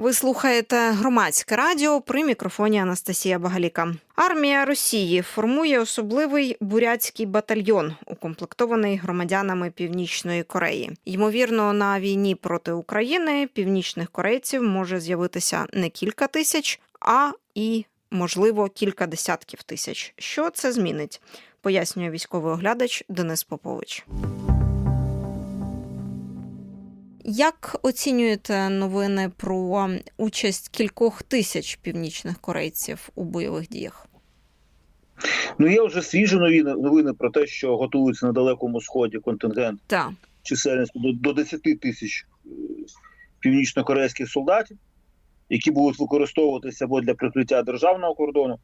Ви слухаєте громадське радіо при мікрофоні Анастасія Багаліка. Армія Росії формує особливий бурятський батальйон, укомплектований громадянами Північної Кореї. Ймовірно, на війні проти України північних корейців може з'явитися не кілька тисяч, а і можливо кілька десятків тисяч. Що це змінить? Пояснює військовий оглядач Денис Попович. Як оцінюєте новини про участь кількох тисяч північних корейців у бойових діях? Ну є вже свіжі новини, новини про те, що готується на далекому сході контингент Так. чисельністю до, до 10 тисяч е, північно-корейських солдатів, які будуть використовуватися або для прикриття державного кордону,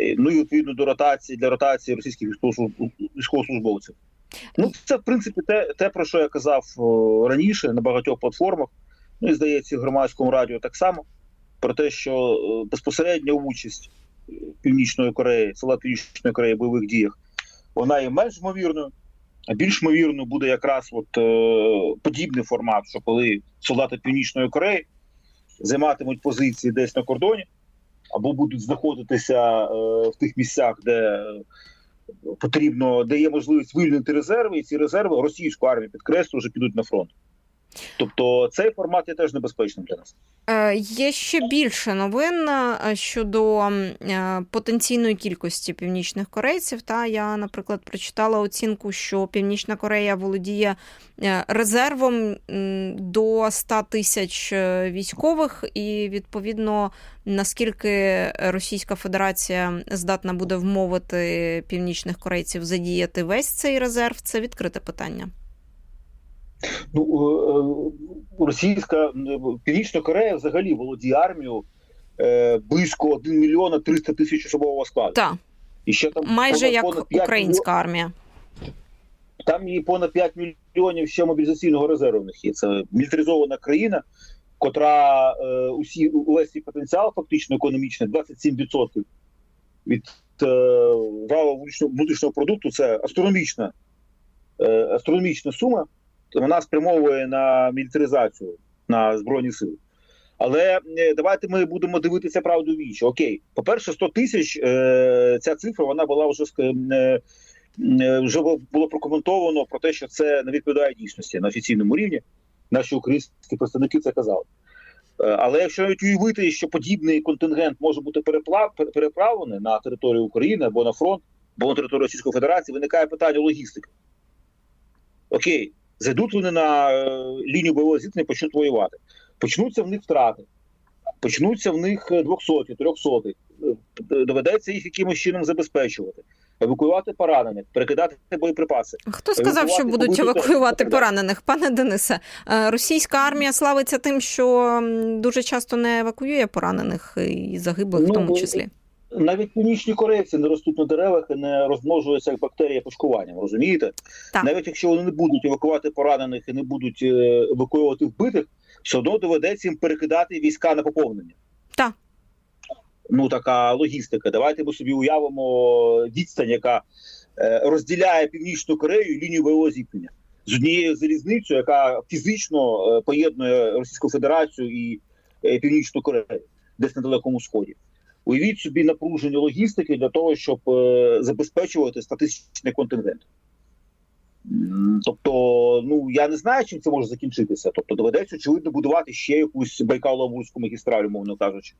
е, ну і відповідно до ротації для ротації російських військовослужбовців. Ну, це в принципі те, те, про що я казав раніше на багатьох платформах. Ну і здається, в громадському радіо так само. Про те, що безпосередня участь е, Північної Кореї, села Північної Кореї в бойових діях, вона є менш ймовірною, а більш ймовірно буде якраз от, е, подібний формат, що коли солдати Північної Кореї займатимуть позиції десь на кордоні, або будуть знаходитися е, в тих місцях, де потрібно, де є можливість вильнити резерви, і ці резерви російську армію підкреслю вже підуть на фронт. Тобто цей формат є теж небезпечним для нас. Е, Є ще більше новин е, щодо е, потенційної кількості північних корейців. Та я, наприклад, прочитала оцінку, що Північна Корея володіє резервом до 100 тисяч військових, і відповідно наскільки Російська Федерація здатна буде вмовити північних корейців задіяти весь цей резерв, це відкрите питання. Ну е, е, російська е, Північна Корея взагалі володіє армією близько 1 мільйона 300 тисяч особового складу. Так, І ще там майже як понад 5 українська армія. Там є понад 5 мільйонів ще мобілізаційного резерву. в них є. Це мілітаризована країна, котра е, усі увесь свій потенціал, фактично економічний, 27% від е, валового внутрішнього продукту. Це астрономічна, е, астрономічна сума. Вона спрямовує на мілітаризацію на збройні сили. Але е, давайте ми будемо дивитися правду вічі. Окей, по-перше, 100 тисяч е, ця цифра вона була вже е, е, вже було прокоментовано про те, що це не відповідає дійсності на офіційному рівні. Наші українські представники це казали. Е, Але якщо навіть уявити, що подібний контингент може бути переправлений на територію України або на фронт, або на територію Російської Федерації, виникає питання логістики. Окей, зайдуть вони на е, лінію бойового зіткнення, почнуть воювати. Почнуться в них втрати, почнуться в них 200, 300. Е, Доведеться їх якимось чином забезпечувати, евакуювати поранених, перекидати боєприпаси. Хто сказав, що будуть евакуювати поранених? Пане Денисе, е, російська армія славиться тим, що дуже часто не евакуює поранених і загиблих, в Ну, тому ви- числі. Навіть північні корейці не ростуть на деревах і не розмножуються як бактерія пошкуванням, розумієте? Так. Навіть якщо вони не будуть евакувати поранених і не будуть е, евакуювати вбитих, все одно доведеться їм перекидати війська на поповнення. Так. Ну така логістика. Давайте ми собі уявимо відстань, яка е, розділяє північну Корею і лінію бойового зіткнення з однією залізницею, яка фізично е, поєднує Російську Федерацію і Північну Корею, десь на далекому сході. Уявіть собі напруження логістики для того, щоб е, забезпечувати статистичний контингент. Тобто, ну я не знаю, чим це може закінчитися. Тобто, доведеться очевидно будувати ще якусь Байкало-Амурську магістраль, умовно кажучи.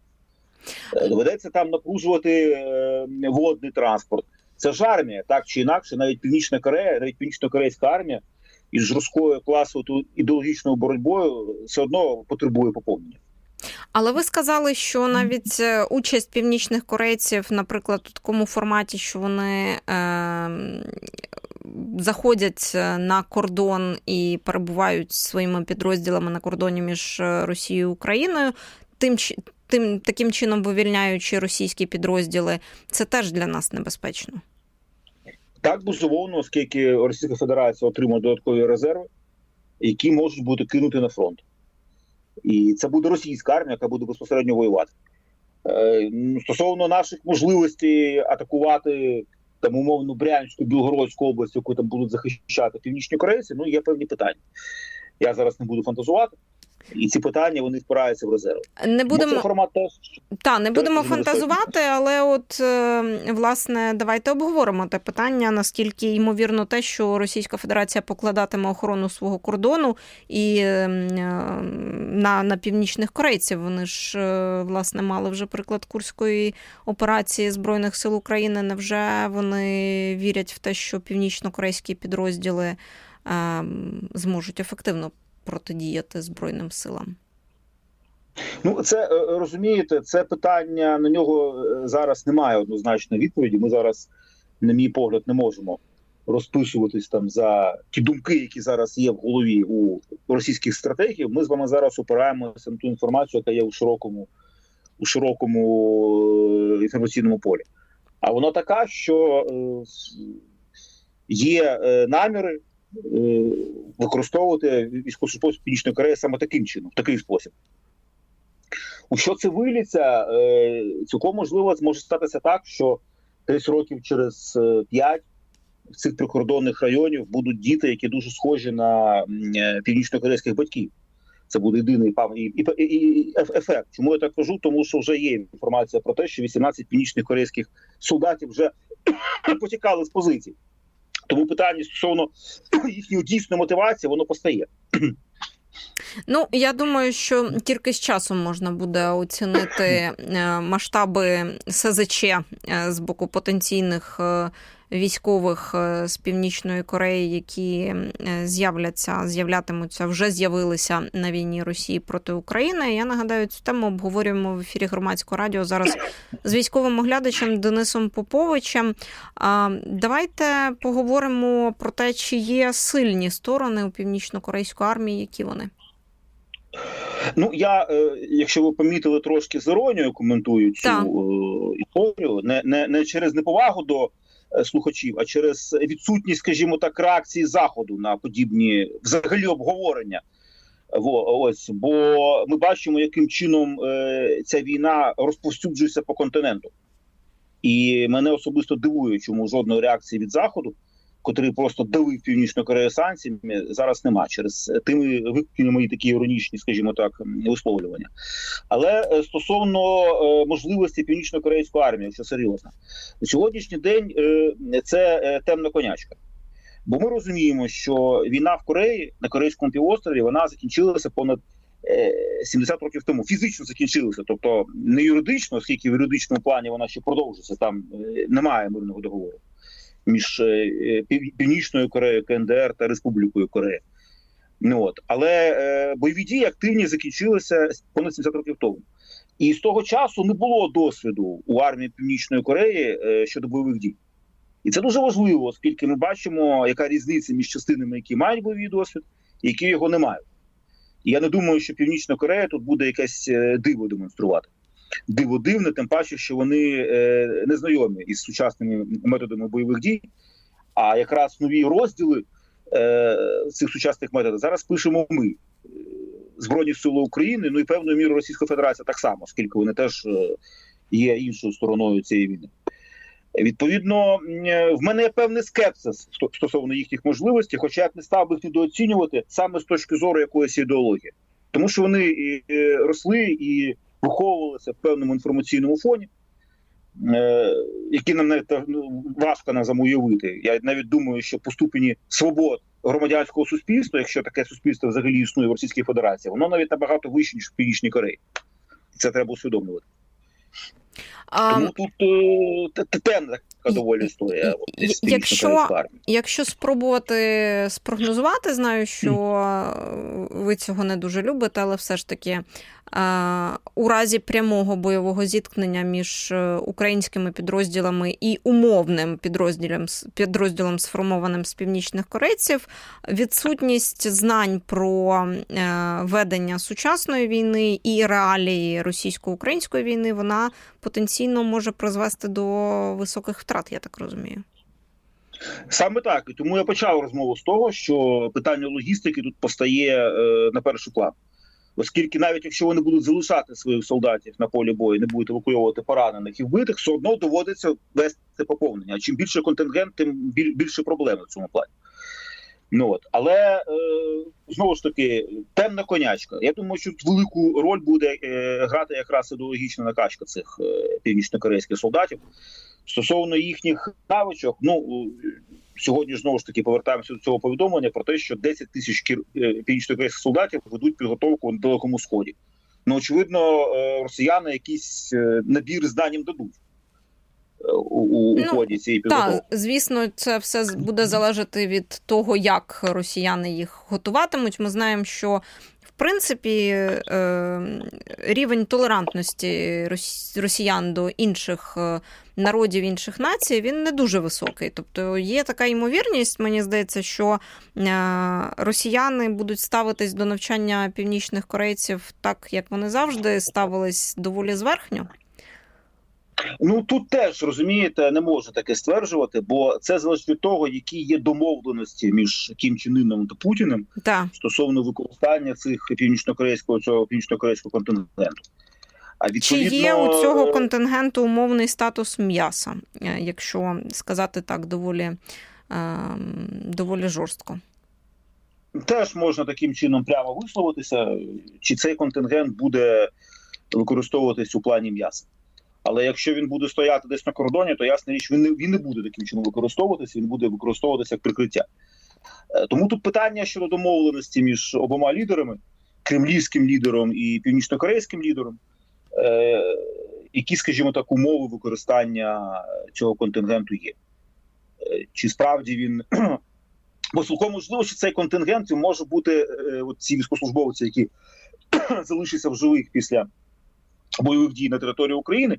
Е, Доведеться там напружувати е, водний транспорт. Це ж армія, так чи інакше, навіть Північна Корея, навіть північно-корейська армія із жорсткою класовою ідеологічною боротьбою все одно потребує поповнення. Але ви сказали, що навіть е, участь північних корейців, наприклад, у такому форматі, що вони е, заходять на кордон і перебувають своїми підрозділами на кордоні між е, Росією і Україною, тим тим таким чином вивільняючи російські підрозділи, це теж для нас небезпечно. Так, безумовно, оскільки Російська Федерація отримує додаткові резерви, які можуть бути кинуті на фронт. І це буде російська армія, яка буде безпосередньо воювати. Е, ну, стосовно наших можливостей атакувати там умовно Брянську, Білгородську область, яку там будуть захищати північні корейці, ну є певні питання. Я зараз не буду фантазувати. І ці питання вони впираються в резерв. Не Будемо... формат теж Та не будемо фантазувати, але от е, власне давайте обговоримо те питання, наскільки ймовірно те, що Російська Федерація покладатиме охорону свого кордону і е, на, на північних корейців. Вони ж е, власне мали вже приклад курської операції збройних сил України. Невже вони вірять в те, що північно-корейські підрозділи е, зможуть ефективно протидіяти збройним силам? Ну, це е, розумієте, це питання на нього е, зараз немає однозначної відповіді. Ми зараз, на мій погляд, не можемо розписуватись там за ті думки, які зараз є в голові у російських стратегів. Ми з вами зараз опираємося на ту інформацію, яка є у широкому, у широкому е, інформаційному полі. А вона така, що є наміри використовувати військовослужбовців Північної Кореї саме таким чином, в такий спосіб. У що це виліться? Е, Цілком можливо може статися так, що десь років через е, п'ять в цих прикордонних районів будуть діти, які дуже схожі на е, північно-корейських батьків. Це буде єдиний і, і, і, і ефект. Чому я так кажу? Тому що вже є інформація про те, що 18 північних корейських солдатів вже потікали з позицій. Тому питання стосовно їхньої дійсної мотивації, воно постає. Ну, я думаю, що тільки з часом можна буде оцінити е, масштаби СЗЧ е, з боку потенційних е, військових е, з Північної Кореї, які е, з'являться, з'являтимуться, вже з'явилися на війні Росії проти України. Я нагадаю, цю тему обговорюємо в ефірі громадського радіо зараз з військовим оглядачем Денисом Поповичем. Давайте поговоримо про те, чи є сильні сторони у північно-корейської армії, які вони. Ну я, е, якщо ви помітили, трошки з іронією коментую цю Так. історію, не, не, не через неповагу до слухачів, а через відсутність, скажімо так, реакції заходу на подібні взагалі обговорення. Во, ось, бо ми бачимо, яким чином е, ця війна розповсюджується по континенту. І мене особисто дивує, чому жодної реакції від заходу, котрий просто давив північну Корею санкціями, зараз нема через тими викликані мої такі іронічні, скажімо так, висловлювання. Але е, стосовно е, можливості північно-корейської армії, якщо серйозно, на сьогоднішній день е, це е, темна конячка. Бо ми розуміємо, що війна в Кореї на Корейському півострові вона закінчилася понад е, 70 років тому. Фізично закінчилася, тобто не юридично, оскільки в юридичному плані вона ще продовжується. Там е, немає мирного договору між е, Північною Кореєю, КНДР та Республікою Корея. Ну, от. Але е, бойові дії активні закінчилися понад 70 років тому. І з того часу не було досвіду у армії Північної Кореї е, щодо бойових дій. І це дуже важливо, оскільки ми бачимо, яка різниця між частинами, які мають бойовий досвід, і які його не мають. І я не думаю, що Північна Корея тут буде якесь е, диво демонструвати. Диво дивне, тим паче, що вони е, не знайомі із сучасними методами бойових дій. А якраз нові розділи е, цих сучасних методів зараз пишемо ми. Е, Збройні сили України, ну і певною мірою Російська Федерація так само, оскільки вони теж є іншою стороною цієї війни. Відповідно, в мене є певний скепсис стосовно їхніх можливостей, хоча я не став би їх недооцінювати саме з точки зору якоїсь ідеології, тому що вони росли і виховувалися в певному інформаційному фоні, е, який нам навіть ну, важко нам уявити. Я навіть думаю, що по ступені свобод громадянського суспільства, якщо таке суспільство взагалі існує в Російській Федерації, воно навіть набагато вище ніж в Північній Кореї. Це треба усвідомлювати. А, Тому тут е, те- те- темна така доволі історія. із якщо- Якщо спробувати спрогнозувати, знаю, що ви цього не дуже любите, але все ж таки у разі прямого бойового зіткнення між е, українськими підрозділами і умовним підрозділом, підрозділом сформованим з північних корейців, відсутність знань про е, ведення сучасної війни і реалії російсько-української війни, вона потенційно може призвести до високих втрат, я так розумію. Саме так. І тому я почав розмову з того, що питання логістики тут постає е, на перший план. Оскільки навіть якщо вони будуть залишати своїх солдатів на полі бою, не будуть евакуйовувати поранених і вбитих, все одно доводиться вести поповнення. Чим більше контингент, тим більше проблем в цьому плані. Ну от, але е, знову ж таки, темна конячка. Я думаю, що велику роль буде е, грати якраз ідеологічна накачка цих е, північнокорейських солдатів стосовно їхніх навичок. Ну е, сьогодні ж знову ж таки повертаємося до цього повідомлення про те, що 10 тисяч північно-корейських солдатів ведуть підготовку на далекому сході. Ну очевидно, е, росіяни якийсь е, набір знань їм дадуть е, у, у, Ну, ході цієї підготовки. Так, звісно, це все буде залежати від того, як росіяни їх готуватимуть. Ми знаємо, що в принципі е, рівень толерантності росіян до інших е, народів інших націй він не дуже високий. Тобто є така ймовірність, мені здається, що е, росіяни будуть ставитись до навчання північних корейців так, як вони завжди ставились доволі зверхньо. Ну тут теж розумієте, не можу таке стверджувати, бо це залежить від того, які є домовленості між Кім Чен Іном та Путіним Так. стосовно використання цих північнокорейського цього північнокорейського контингенту. А Чи є у цього контингенту умовний статус м'яса, е, якщо сказати так доволі, е, доволі жорстко? теж можна таким чином прямо висловитися, чи цей контингент буде використовуватись у плані м'яса. Але якщо він буде стояти десь на кордоні, то ясна річ, він не, він не буде таким чином використовуватися, він буде використовуватися як прикриття. Е, Тому тут питання щодо домовленості між обома лідерами, кремлівським лідером і північнокорейським лідером, е, які, скажімо так, умови використання цього контингенту є. Е, Чи справді він Бо цілком можливо, що цей контингент може бути от ці військовослужбовці, які залишаться в живих після бойових дій на території України.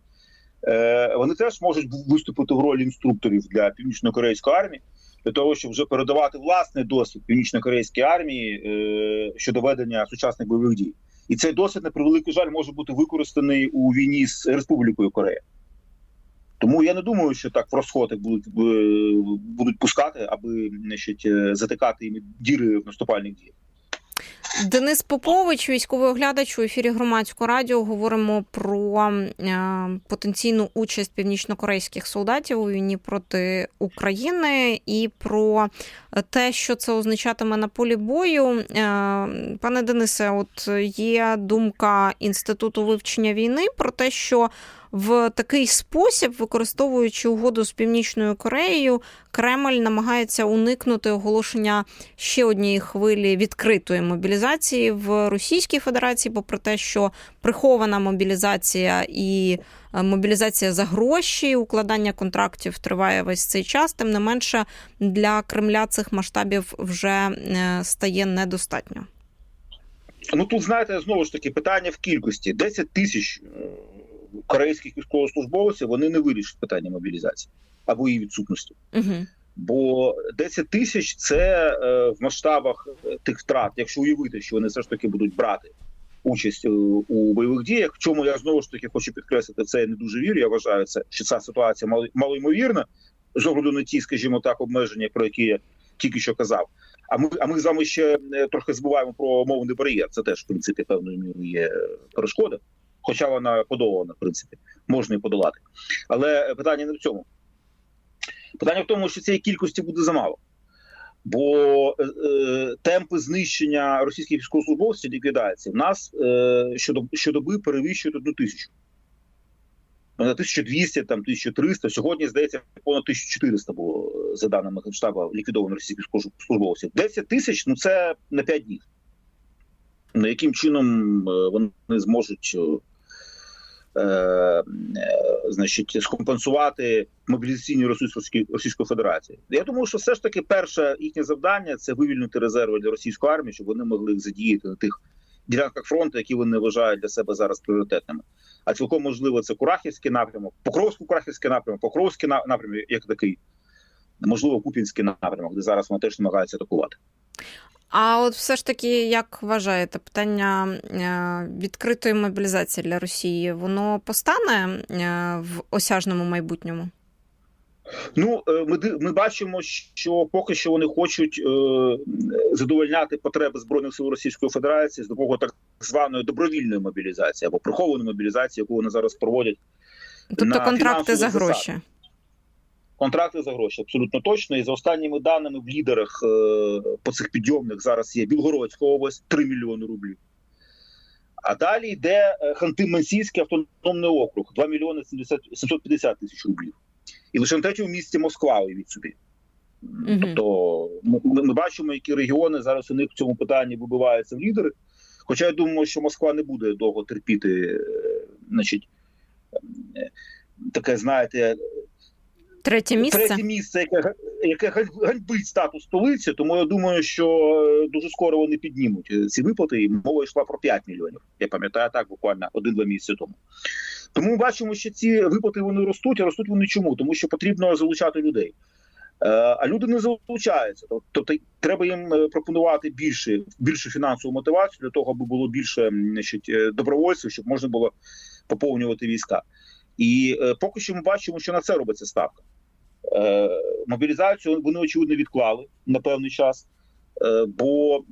Е, вони теж можуть виступити в ролі інструкторів для північно-корейської армії для того, щоб вже передавати власний досвід північно-корейській армії е, щодо ведення сучасних бойових дій. І цей досвід, на превеликий жаль, може бути використаний у війні з Республікою Корея. Тому я не думаю, що так в розходи будуть, е, будуть пускати, аби значить, затикати їм діри в наступальних діях. Денис Попович, військовий оглядач у ефірі громадського радіо. Говоримо про е, потенційну участь північнокорейських солдатів у війні проти України і про те, що це означатиме на полі бою. Е, Пане Денисе, от є думка інституту вивчення війни про те, що в такий спосіб, використовуючи угоду з Північною Кореєю, Кремль намагається уникнути оголошення ще однієї хвилі відкритої мобілізації в Російській Федерації, попри те, що прихована мобілізація і е, мобілізація за гроші, укладання контрактів триває весь цей час. Тим не менше, для Кремля цих масштабів вже е, стає недостатньо. Ну тут знаєте, знову ж таки питання в кількості: 10 тисяч е, корейських військовослужбовців вони не вирішать питання мобілізації або її відсутності. Угу. Бо 10 тисяч це е, в масштабах е, тих втрат, якщо уявити, що вони все ж таки будуть брати участь е, у бойових діях. Чому я знову ж таки хочу підкреслити, це я не дуже вірю. Я вважаю, це що ця ситуація мало, малоймовірна з огляду на ті, скажімо так, обмеження, про які я тільки що казав. А ми, а ми з вами ще трохи забуваємо про мовний бар'єр. Це теж в принципі певною мірою є перешкода, хоча вона подолана, в принципі, можна і подолати. Але питання не в цьому. Питання в тому, що цієї кількості буде замало. Бо е, е, темпи знищення російських військовослужбовців ліквідації в нас е, щодо, щодоби перевищують одну тисячу. На 1200, там 1300, сьогодні, здається, понад 1400 було, е, за даними Генштабу, ліквідовано російських військовослужбовців. 10 тисяч ну це на 5 днів. Ну, яким чином е, вони зможуть е, е, значить, скомпенсувати мобілізаційні ресурси Російської Федерації. Я думаю, що все ж таки перше їхнє завдання це вивільнити резерви для російської армії, щоб вони могли їх задіяти на тих ділянках фронту, які вони вважають для себе зараз пріоритетними. А цілком можливо, це Курахівський напрямок, Покровсько-Курахівський напрямок, Покровський напрямок, як такий, можливо, Купінський напрямок, де зараз вони теж намагаються атакувати. А от все ж таки, як вважаєте, питання е, відкритої мобілізації для Росії воно постане е, в осяжному майбутньому? Ну, е, ми ми бачимо, що поки що вони хочуть е, задовольняти потреби збройних сил Російської Федерації з допомогою так званої добровільної мобілізації або прихованої мобілізації, яку вони зараз проводять. Тобто На контракти за гроші. Контракти за гроші абсолютно точно. І за останніми даними в лідерах е, по цих підйомних зараз є Білгородська область 3 мільйони рублів. А далі йде е, Ханти-Мансійський автономний округ 2 мільйони 750 тисяч рублів. І лише на третьому місці Москва уявіть собі. Тобто ми, ми бачимо, які регіони зараз у них в цьому питанні вибиваються в лідери. Хоча я думаю, що Москва не буде довго терпіти, е, значить, таке, знаєте, Третє місце. третє місце, яке, яке ганьбить статус столиці. Тому я думаю, що е, дуже скоро вони піднімуть е, ці виплати. І мова йшла про 5 мільйонів. Я пам'ятаю так, буквально один-два місяці тому. Тому ми бачимо, що ці виплати вони ростуть, а ростуть вони чому? Тому що потрібно залучати людей. Е, А люди не залучаються. Тобто треба їм пропонувати більше, більше фінансову мотивацію для того, аби було більше значить, добровольців, щоб можна було поповнювати війська. І е, поки що ми бачимо, що на це робиться ставка. Е, мобілізацію вони очевидно відклали на певний час, е, бо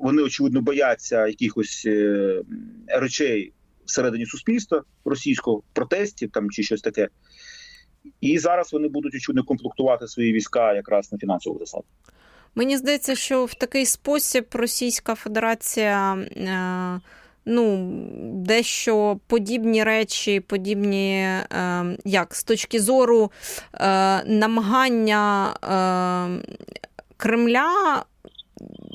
вони очевидно бояться якихось речей всередині суспільства російського протестів там чи щось таке. І зараз вони будуть очевидно комплектувати свої війська якраз на фінансову засаду. Мені здається, що в такий спосіб Російська Федерація. Е- Ну, дещо подібні речі, подібні, е, як з точки зору е, намагання е, Кремля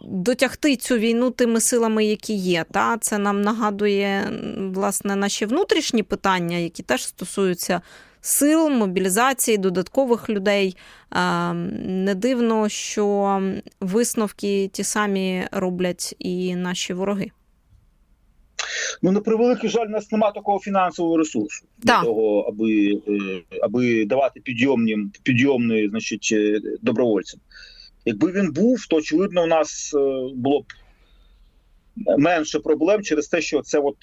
дотягти цю війну тими силами, які є. Та? Це нам нагадує власне наші внутрішні питання, які теж стосуються сил, мобілізації, додаткових людей. Е, Не дивно, що висновки ті самі роблять і наші вороги. Ну на превеликий жаль, у нас немає такого фінансового ресурсу для того, аби, е, аби давати підйомні, підйомні значить, е, добровольцям. Якби він був, то очевидно, у нас е, було б менше проблем через те, що це от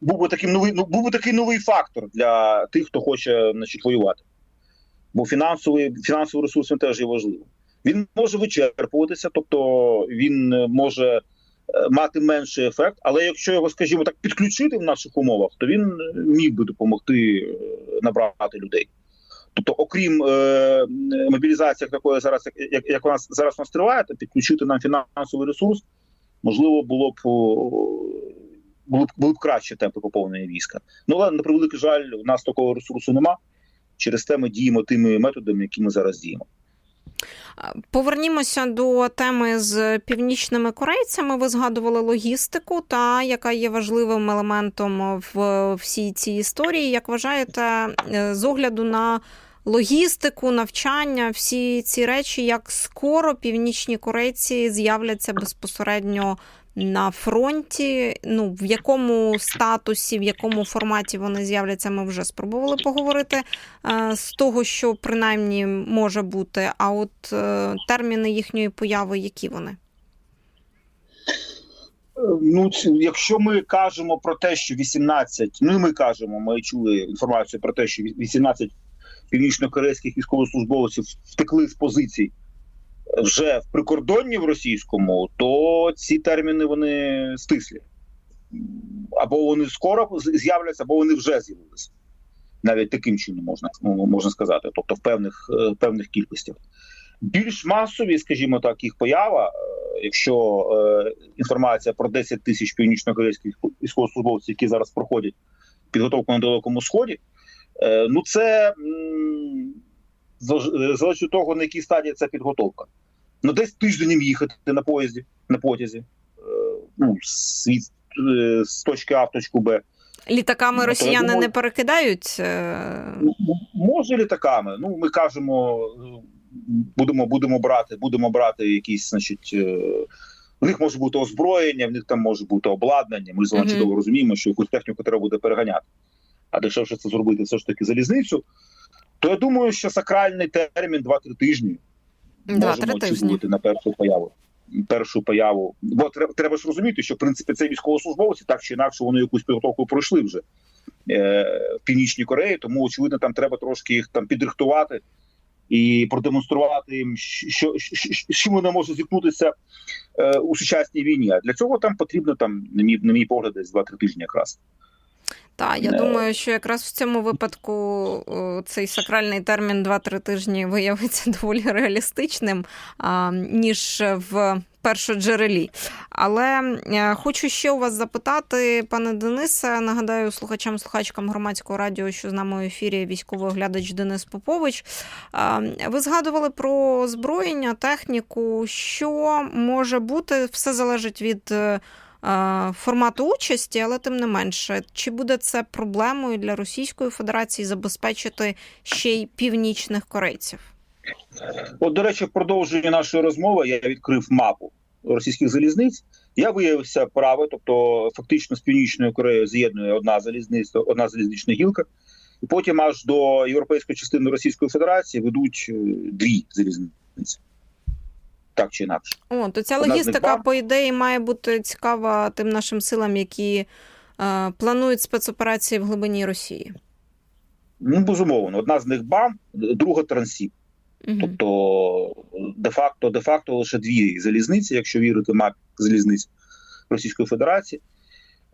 був би такий новий, ну, був би такий новий фактор для тих, хто хоче значить, воювати. Бо фінансовий, фінансовий ресурс він теж є важливим. Він може вичерпуватися, тобто він може мати менший ефект, але якщо його, скажімо так, підключити в наших умовах, то він е, міг би допомогти е, набрати людей. Тобто, окрім е, мобілізації, такої зараз, як, як, у нас зараз у нас триває, то підключити нам фінансовий ресурс, можливо, було б о, були б, були б краще темпи поповнення війська. Ну але на превеликий жаль, у нас такого ресурсу нема. Через те ми діємо тими методами, які ми зараз діємо. Повернімося до теми з північними корейцями. Ви згадували логістику, та яка є важливим елементом в всій цій історії. Як вважаєте, е, з огляду на логістику, навчання, всі ці речі, як скоро північні корейці з'являться безпосередньо на фронті? Ну, в якому статусі, в якому форматі вони з'являться, ми вже спробували поговорити е, з того, що принаймні може бути. А от е, терміни їхньої появи, які вони? Ну, якщо ми кажемо про те, що 18, ну і ми кажемо, ми чули інформацію про те, що 18 північно-корейських військовослужбовців втекли з позицій вже в прикордонні в російському, то ці терміни вони стислі. Або вони скоро з'являться, або вони вже з'явилися. Навіть таким чином можна, ну, можна сказати, тобто в певних, е, певних кількостях. Більш масові, скажімо так, їх поява, е, якщо е, інформація про 10 тисяч північно-корейських військовослужбовців, які зараз проходять підготовку на далекому сході, е, ну це залежить від того, на якій стадії ця підготовка. Ну, десь тиждень їм їхати на поїзді, на потязі, е, ну, з, е, з точки А в точку Б. Літаками Ну, росіяни думаю- не перекидають. е, Ну, Може літаками. Ну, ми кажемо, будемо, будемо брати, будемо брати якісь, значить. В них може бути озброєння, в них там може бути обладнання. Ми вами чудово розуміємо, що якусь техніку треба буде переганяти. А дешевше це зробити все ж таки залізницю. То я думаю, що сакральний термін 2-3 тижні Два-три можемо очікувати на першу появу. Першу появу. Бо треба, треба ж розуміти, що в принципі це військовослужбовці, так чи інакше, вони якусь підготовку пройшли вже е, в Північній Кореї, тому очевидно, там треба трошки їх там підрихтувати і продемонструвати їм, що, з чим вони можуть зіткнутися е, у сучасній війні. А для цього там потрібно там, на мій, на мій погляд, десь 2-3 тижні якраз. Так, я Не. думаю, що якраз в цьому випадку цей сакральний термін 2-3 тижні виявиться доволі реалістичним, ніж в першоджерелі. Але е, хочу ще у вас запитати, пане Денисе. Нагадаю слухачам, слухачкам громадського радіо, що з нами у ефірі військовий оглядач Денис Попович. Ви згадували про озброєння, техніку. Що може бути? Все залежить від. Е, формату участі, але тим не менше, чи буде це проблемою для Російської Федерації забезпечити ще й північних корейців? От, до речі, в продовженні нашої розмови я відкрив мапу російських залізниць. Я виявився правий, тобто фактично з північною Кореєю з'єднує одна залізниця, одна залізнична гілка, і потім аж до європейської частини Російської Федерації ведуть е, дві залізниці. Так чи інакше. О, то ця логістика, по ідеї, має бути цікава тим нашим силам, які е, планують спецоперації в глибині Росії. Ну, безумовно, одна з них БАМ, друга Трансіп. Угу. Тобто, де-факто, де-факто лише дві залізниці, якщо вірити мапі залізниць Російської Федерації,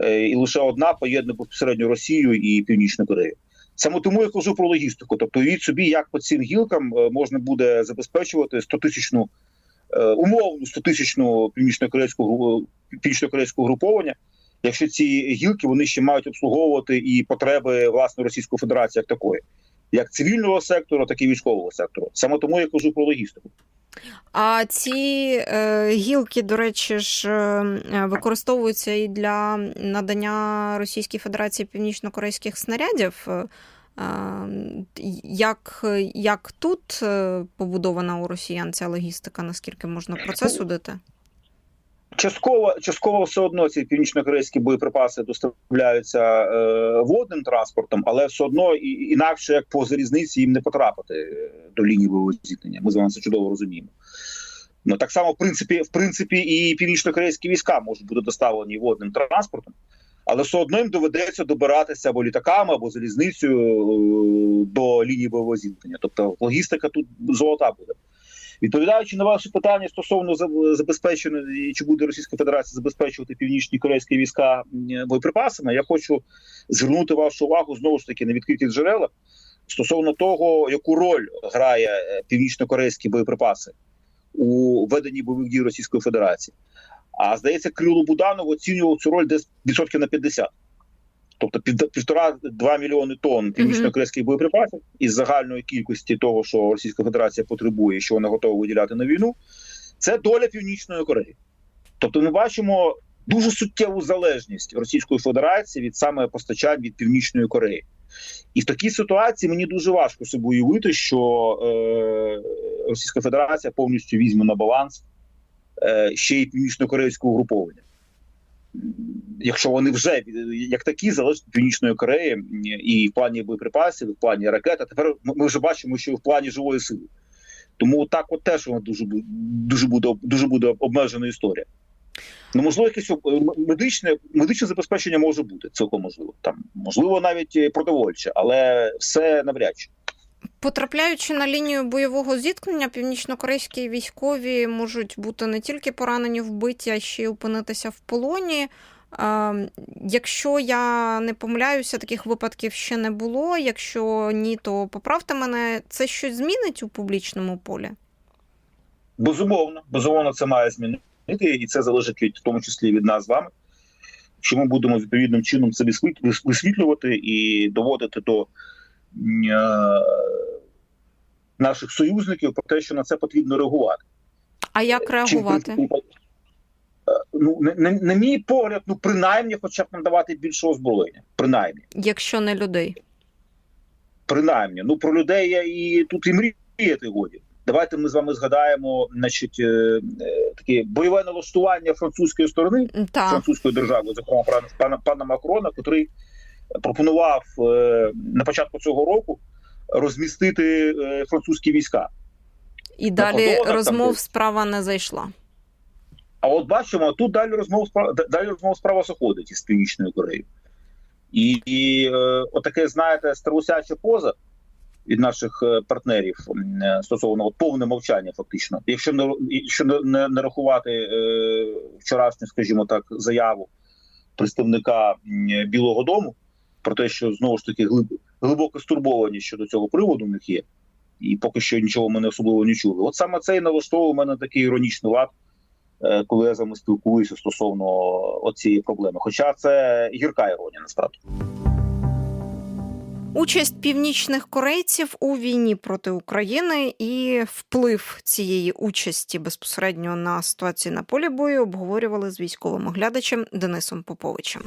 Е, і лише одна поєднує безпосередньо Росію і Північну Корею. Саме тому я кажу про логістику. Тобто, від собі, як по цим гілкам е, можна буде забезпечувати 100-тисячну, е, умовну 100-тисячну північно-корейську північно-корейського груповання, якщо ці гілки вони ще мають обслуговувати і потреби власне Російської Федерації як такої, як цивільного сектору, так і військового сектору. Саме тому я кажу про логістику. А ці е, гілки, до речі ж, е, використовуються і для надання Російській Федерації північно-корейських снарядів. Як, як тут е, побудована у росіян ця логістика, наскільки можна про це судити? Частково, частково все одно ці північно-корейські боєприпаси доставляються е, водним транспортом, але все одно і, інакше як по залізниці їм не потрапити е, до лінії бойового зіткнення. Ми з вами це чудово розуміємо. Ну так само, в принципі, в принципі, і північно-корейські війська можуть бути доставлені водним транспортом, але все одно їм доведеться добиратися або літаками, або залізницею е, до лінії бойового зіткнення. Тобто логістика тут золота буде. Відповідаючи на ваше питання стосовно забезпечення, чи буде Російська Федерація забезпечувати північні корейські війська боєприпасами, я хочу звернути вашу увагу знову ж таки на відкриті джерела стосовно того, яку роль грає е, північно-корейські боєприпаси у веденні бойових дій Російської Федерації. А здається, Крилу Буданов оцінював цю роль десь відсотків на 50. Тобто півтора-два мільйони тонн північно-корейських боєприпасів із загальної кількості того, що Російська Федерація потребує, що вона готова виділяти на війну, це доля Північної Кореї. Тобто, ми бачимо дуже суттєву залежність Російської Федерації від саме постачань від Північної Кореї. І в такій ситуації мені дуже важко собі уявити, що е, Російська Федерація повністю візьме на баланс е, ще й північно-корейське угруповання. Якщо вони вже як такі залежать від Північної Кореї і в плані боєприпасів, і в плані ракет, а тепер ми вже бачимо, що в плані живої сили. Тому так от теж воно дуже дуже буде дуже буде обмежена історія. Ну, можливо, якесь е, медичне медичне забезпечення може бути, цілком можливо. Там можливо навіть е, продовольче, але все навряд чи. Потрапляючи на лінію бойового зіткнення, північнокорейські військові можуть бути не тільки поранені вбиті, а ще й опинитися в полоні. Якщо я не помиляюся, таких випадків ще не було. Якщо ні, то поправте мене, це щось змінить у публічному полі? Безумовно, безумовно, це має змінити, і це залежить від в тому числі від нас з вами. Що ми будемо відповідним чином це висвіт- висвітлювати і доводити до е, наших союзників про те, що на це потрібно реагувати. А як реагувати? е, Ну, на, на, на мій погляд, ну принаймні, хоча б надавати більше озброєння. Принаймні, Якщо не людей? принаймні. Ну про людей я і тут і мріяти годі. Давайте ми з вами згадаємо, значить, е, е, таке бойове налаштування французької сторони, Так. французької держави, зокрема пана, пана Макрона, який пропонував е, на початку цього року розмістити е, французькі війська. І далі кордонах розмов десь. справа не зайшла. А от бачимо, тут далі розмова справа далі розмова справа заходить із північною Кореєю. І, і е, отаке, знаєте, старусяча поза від наших е, партнерів е, стосовно от, повне мовчання, фактично. Якщо не якщо не, не, не рахувати е, вчорашню, скажімо так, заяву представника Білого Дому, про те, що знову ж таки глиб, глибоко стурбовані щодо цього приводу в них є, і поки що нічого ми не особливо не чули. От саме це і налаштовує у мене такий іронічний лад, е, коли я з вами спілкуюся стосовно цієї проблеми. Хоча це гірка іронія насправді. Участь північних корейців у війні проти України і вплив цієї участі безпосередньо на ситуацію на полі бою обговорювали з військовим оглядачем Денисом Поповичем.